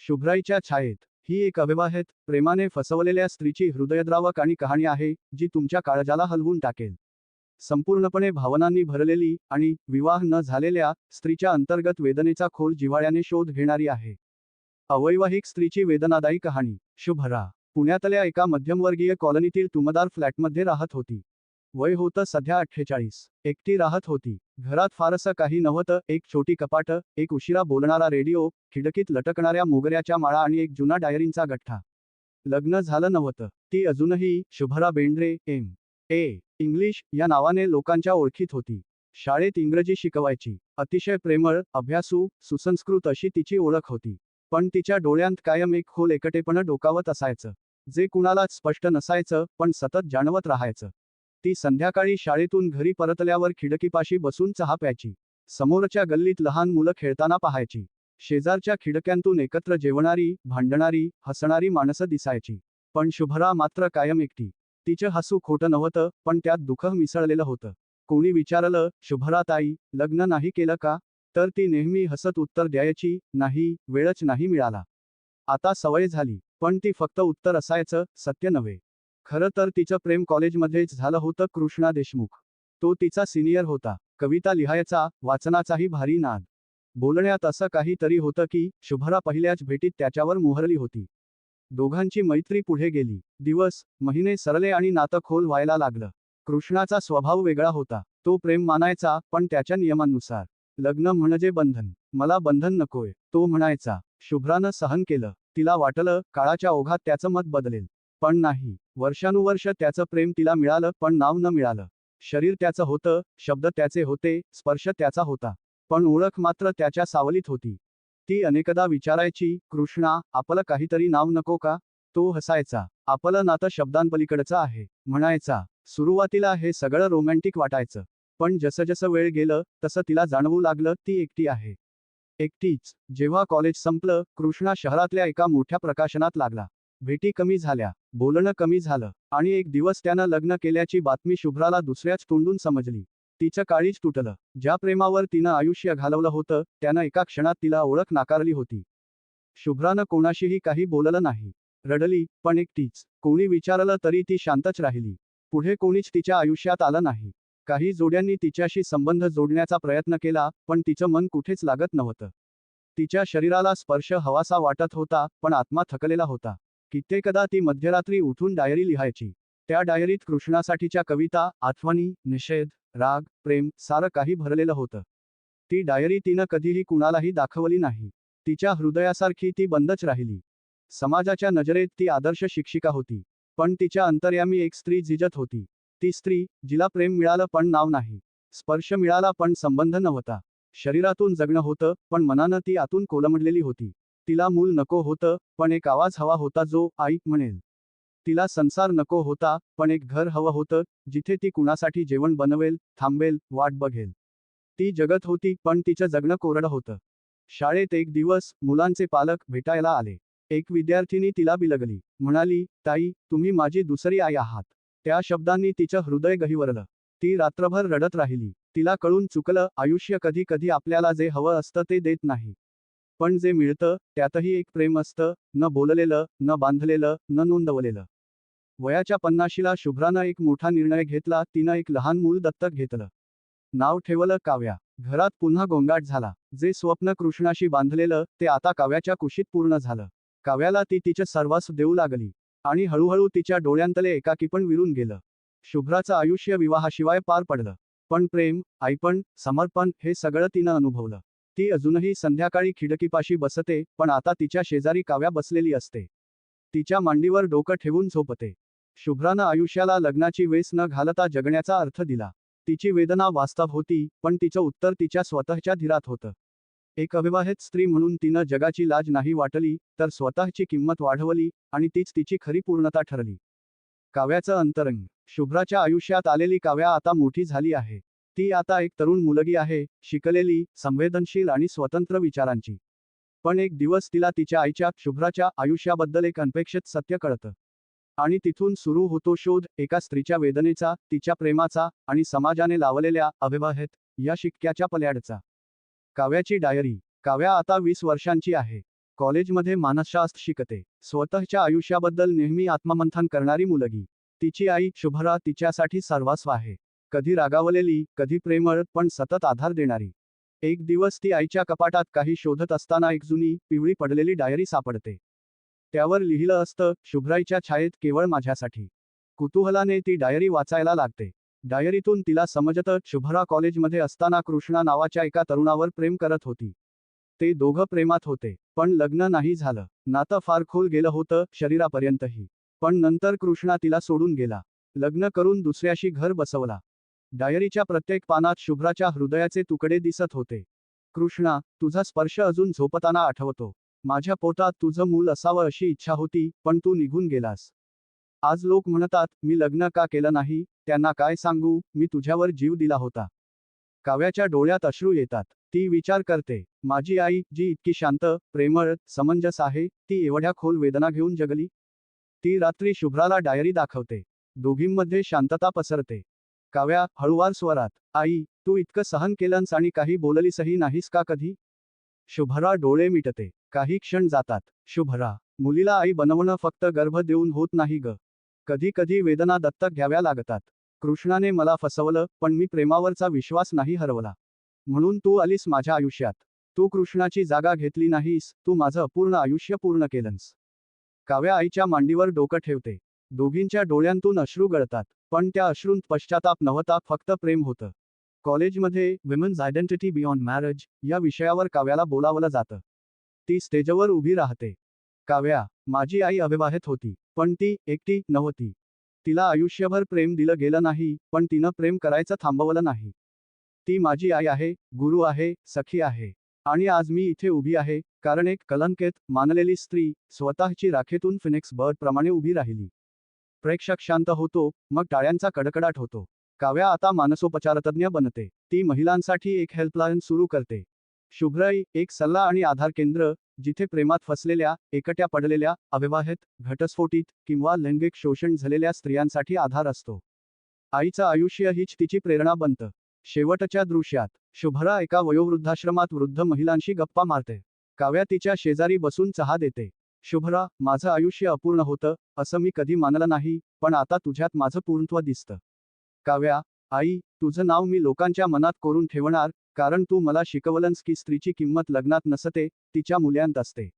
शुभ्राईच्या छायेत. ही एक अविवाहित प्रेमाने फसवलेल्या स्त्रीची हृदयद्रावक आणि कहाणी आहे जी तुमच्या काळजाला हलवून टाकेल. संपूर्णपणे भावनांनी भरलेली आणि विवाह न झालेल्या स्त्रीच्या अंतर्गत वेदनेचा खोल जिव्हाळ्याने शोध घेणारी आहे. अवैवाहिक स्त्रीची वेदनादायी कहाणी शुभरा पुण्यातल्या एका मध्यमवर्गीय कॉलनीतील तुमदार फ्लॅटमध्ये राहत होती. वय होतं सध्या अठ्ठेचाळीस. एकटी राहत होती. घरात फारसं काही नव्हतं. एक छोटी कपाट एक उशिरा बोलणारा रेडिओ खिडकीत लटकणाऱ्या मोगऱ्याच्या माळा आणि एक जुना डायरींचा गठ्ठा. लग्न झालं नव्हतं. ती अजूनही शुभरा बेंड्रे एम. ए. इंग्लिश या नावाने लोकांच्या ओळखीत होती. शाळेत इंग्रजी शिकवायची. अतिशय प्रेमळ अभ्यासू सुसंस्कृत अशी तिची ओळख होती. पण तिच्या डोळ्यांत कायम एक खोल एकटेपण डोकावत असायचं. जे कुणालाच स्पष्ट नसायचं पण सतत जाणवत राहायचं. ती संध्याकाळी शाळेतून घरी परतल्यावर खिडकीपाशी बसून चहा प्यायची. समोरच्या गल्लीत लहान मुलं खेळताना पाहायची. शेजारच्या खिडक्यांतून एकत्र जेवणारी भांडणारी हसणारी माणसं दिसायची. पण शुभरा मात्र कायम एकटी. तिचं हसू खोटं नव्हतं पण त्यात दुःख मिसळलेलं होतं. कोणी विचारलं शुभरा ताई लग्न नाही केलं का? तर ती नेहमी हसत उत्तर द्यायची नाही वेळच नाही मिळाला. आता सवय झाली पण ती फक्त उत्तर असायचं सत्य नव्हे. खरं तर तिचं प्रेम कॉलेजमध्येच झालं होतं कृष्णा देशमुख. तो तिचा सिनियर होता. कविता लिहायचा वाचनाचाही भारी नाद. बोलण्यात असं काहीतरी होतं की शुभरा पहिल्याच भेटीत त्याच्यावर मोहरली होती. दोघांची मैत्री पुढे गेली. दिवस महिने सरले आणि नातं खोल व्हायला लागलं. कृष्णाचा स्वभाव वेगळा होता. तो प्रेम मानायचा पण त्याच्या नियमांनुसार. लग्न म्हणजे बंधन. मला बंधन नकोय. तो म्हणायचा शुभ्रानं सहन केलं. तिला वाटलं काळाच्या ओघात त्याचं मत बदलेल. पण नाही. वर्षानुवर्ष त्याचं प्रेम तिला मिळालं पण नाव न मिळालं. शरीर त्याचं होतं शब्द त्याचे होते स्पर्श त्याचा होता. पण ओळख मात्र त्याच्या सावलीत होती. ती अनेकदा विचारायची कृष्णा आपलं काहीतरी नाव नको का? तो हसायचा. आपलं नातं शब्दांपलीकडचं आहे म्हणायचा. सुरुवातीला हे सगळं रोमॅन्टिक वाटायचं. पण जसजसं वेळ गेलं तसं तिला जाणवू लागलं ती एकटी आहे. एकटीच. जेव्हा कॉलेज संपलं कृष्णा शहरातल्या एका मोठ्या प्रकाशनात लागला. भेटी कमी झाल्या बोलणं कमी झालं आणि एक दिवस त्यानं लग्न केल्याची बातमी शुभ्राला दुसऱ्याच तोंडून समजली. तिचं काळीच तुटलं. ज्या प्रेमावर तिनं आयुष्य घालवलं होतं त्यानं एका क्षणात तिला ओळख नाकारली होती. शुभ्रानं कोणाशीही काही बोललं नाही. रडली पण एकटीच. कोणी विचारलं तरी ती शांतच राहिली. पुढे कोणीच तिच्या आयुष्यात आलं नाही. काही जोड्यांनी तिच्याशी संबंध जोडण्याचा प्रयत्न केला पण तिचं मन कुठेच लागत नव्हतं. तिच्या शरीराला स्पर्श हवासा वाटत होता पण आत्मा थकलेला होता. कित्येकदा ती मध्यरात्री उठून डायरी लिहायची. त्या डायरीत कृष्णासाठीच्या कविता आठवणी निषेध राग प्रेम सारं काही भरलेलं होतं. ती डायरी तिनं कधीही कुणालाही दाखवली नाही. तिच्या हृदयासारखी ती बंदच राहिली. समाजाच्या नजरेत ती आदर्श शिक्षिका होती. पण तिच्या अंतर्यामी एक स्त्री झिजत होती. ती स्त्री जिला प्रेम मिळालं पण नाव नाही. स्पर्श मिळाला पण संबंध नव्हता. शरीरातून जगणं होतं पण मनानं ती आतून कोलमडलेली होती. तिला मूल नको होतं पण एक आवाज हवा होता जो आई म्हणेल. तिला संसार नको होता पण एक घर हवं होतं जिथे ती कुणासाठी जेवण बनवेल थांबेल वाट बघेल. ती जगत होती पण तिचं जगणं कोरडं होतं. शाळेत एक दिवस मुलांचे पालक भेटायला आले. एक विद्यार्थिनी तिला बिलगली. म्हणाली ताई तुम्ही माझी दुसरी आई आहात. त्या शब्दांनी तिचं हृदय गहिवरलं. ती रात्रभर रडत राहिली. तिला कळून चुकलं आयुष्य कधी कधी आपल्याला जे हवं असतं ते देत नाही. पण जे मिळतं त्यातही एक प्रेम असतं न बोललेलं न बांधलेलं न नोंदवलेलं. वयाच्या पन्नाशीला शुभ्रानं एक मोठा निर्णय घेतला तिनं एक लहान मूल दत्तक घेतलं. नाव ठेवलं काव्या. घरात पुन्हा गोंगाट झाला. जे स्वप्न कृष्णाशी बांधलेलं ते आता काव्याच्या कुशीत पूर्ण झालं. काव्याला ती तिचं सर्वस्व देऊ लागली. आणि हळूहळू तिच्या डोळ्यांतले एकाकीपण विरून गेलं. शुभ्राचं आयुष्य विवाहाशिवाय पार पडलं. पण प्रेम आईपण समर्पण हे सगळं तिनं अनुभवलं. ती अजूनही संध्याकाळी खिडकीपाशी बसते पण आता तिच्या शेजारी काव्या बसलेली असते. तिच्या मांडीवर डोकं ठेवून झोपते. शुभ्रानं आयुष्याला लग्नाची वेस न घालता जगण्याचा अर्थ दिला. तिची वेदना वास्तव होती पण तिचं उत्तर तिच्या स्वतःच्या धीरात होतं. एक अविवाहित स्त्री म्हणून तिनं जगाची लाज नाही वाटली तर स्वतःची किंमत वाढवली आणि तीच तिची खरी पूर्णता ठरली. काव्याचं अंतरंग. शुभ्राच्या आयुष्यात आलेली काव्या आता मोठी झाली आहे. ती आता एक तरुण मुलगी आहे शिकलेली संवेदनशील आणि स्वतंत्र विचारांची. पण एक दिवस तिला तिच्या आईच्या शुभ्राच्या आयुष्याबद्दल एक अनपेक्षित सत्य कळतं. आणि तिथून सुरू होतो शोध एका स्त्रीच्या वेदनेचा तिच्या प्रेमाचा आणि समाजाने लावलेल्या अविवाहित या शिक्क्याच्या पल्याडचा. काव्याची डायरी काव्या आता वीस वर्षांची आहे. कॉलेजमध्ये मानसशास्त्र शिकते. स्वतःच्या आयुष्याबद्दल नेहमी आत्ममंथन करणारी मुलगी. तिची आई शुभरा तिच्यासाठी सर्वस्व आहे. कधी रागावलेली कधी प्रेमळ पण सतत आधार देणारी. एक दिवस ती आईच्या कपाटात काही शोधत असताना एक जुनी पिवळी पडलेली डायरी सापडते. त्यावर लिहिलं असतं शुभ्राईच्या छायेत केवळ माझ्यासाठी. कुतूहलाने ती डायरी वाचायला लागते. डायरीतून तिला समजतं शुभ्रा कॉलेजमध्ये असताना कृष्णा नावाच्या एका तरुणावर प्रेम करत होती. ते दोघं प्रेमात होते पण लग्न नाही झालं. नातं फार खोल गेलं होतं शरीरापर्यंतही. पण नंतर कृष्णा तिला सोडून गेला. लग्न करून दुसऱ्याशी घर बसवला. डायरीच्या प्रत्येक पानात शुभ्राच्या हृदयाचे तुकडे दिसत होते. कृष्णा तुझा स्पर्श अजून झोपताना आठवतो. माझ्या पोटात तुझं मूल असावं अशी इच्छा होती पण तू निघून गेलास. आज लोक म्हणतात मी लग्न का केलं नाही? त्यांना काय सांगू? मी तुझ्यावर जीव दिला होता. काव्याच्या डोळ्यात अश्रू येतात. ती विचार करते. माझी आई जी इतकी शांत प्रेमळ समंजस आहे ती एवढ्या खोल वेदना घेऊन जगली. ती रात्री शुभ्राला डायरी दाखवते. दोघींमध्ये शांतता पसरते. काव्या हळुवार स्वरात. आई तू इतकं सहन केलंस आणि काही बोललीसही नाहीस का कधी? शुभरा डोळे मिटते. काही क्षण जातात. शुभरा मुलीला आई बनवणं फक्त गर्भ देऊन होत नाही ग. कधी कधी वेदना दत्तक घ्याव्या लागतात. कृष्णाने मला फसवलं पण मी प्रेमावरचा विश्वास नाही हरवला. म्हणून तू आलीस माझ्या आयुष्यात. तू कृष्णाची जागा घेतली नाहीस तू माझं अपूर्ण आयुष्य पूर्ण केलंस. काव्या आईच्या मांडीवर डोकं ठेवते. दोघींच्या डोळ्यांतून अश्रू गळतात पण त्या अश्रूंत पश्चाताप नव्हता फक्त प्रेम होतं. कॉलेजमध्ये विमेन्स आयडेंटिटी बियॉन्ड मॅरेज या विषयावर काव्याला बोलावलं जातं. ती स्टेजवर उभी राहते. काव्या माझी आई अविवाहित होती पण ती एकटी नव्हती. तिला आयुष्यभर प्रेम दिलं गेलं नाही पण तिनं प्रेम करायचं थांबवलं नाही. ती माझी आई आहे गुरु आहे सखी आहे. आणि आज मी इथे उभी आहे कारण एक कलंकेत मानलेली स्त्री स्वतःची राखेतून फिनिक्स बर्ड प्रमाणे उभी राहिली. प्रेक्षक शांत होतो मग टाळ्यांचा कडकडाट होतो. काव्या आता मानसोपचारतज्ञ बनते. ती महिलांसाठी एक हेल्पलाईन सुरू करते. शुभ्राई एक सल्ला आणि आधार केंद्र जिथे प्रेमात फसलेल्या एकट्या पडलेल्या अविवाहित घटस्फोटित किंवा लैंगिक शोषण झालेल्या स्त्रियांसाठी आधार असतो. आईचं आयुष्य हीच तिची प्रेरणा बनतं. शेवटच्या दृश्यात शुभ्रा एका वयोवृद्धाश्रमात वृद्ध महिलांशी गप्पा मारते. काव्या तिच्या शेजारी बसून चहा देते. शुभ्रा माझं आयुष्य अपूर्ण होतं असं मी कधी मानलं नाही पण आता तुझ्यात माझं पूर्णत्व दिसतं. काव्या आई तुझं नाव मी लोकांच्या मनात कोरून ठेवणार कारण तू मला शिकवलंस की स्त्रीची किंमत लग्नात नसते तिच्या मुल्यांत असते.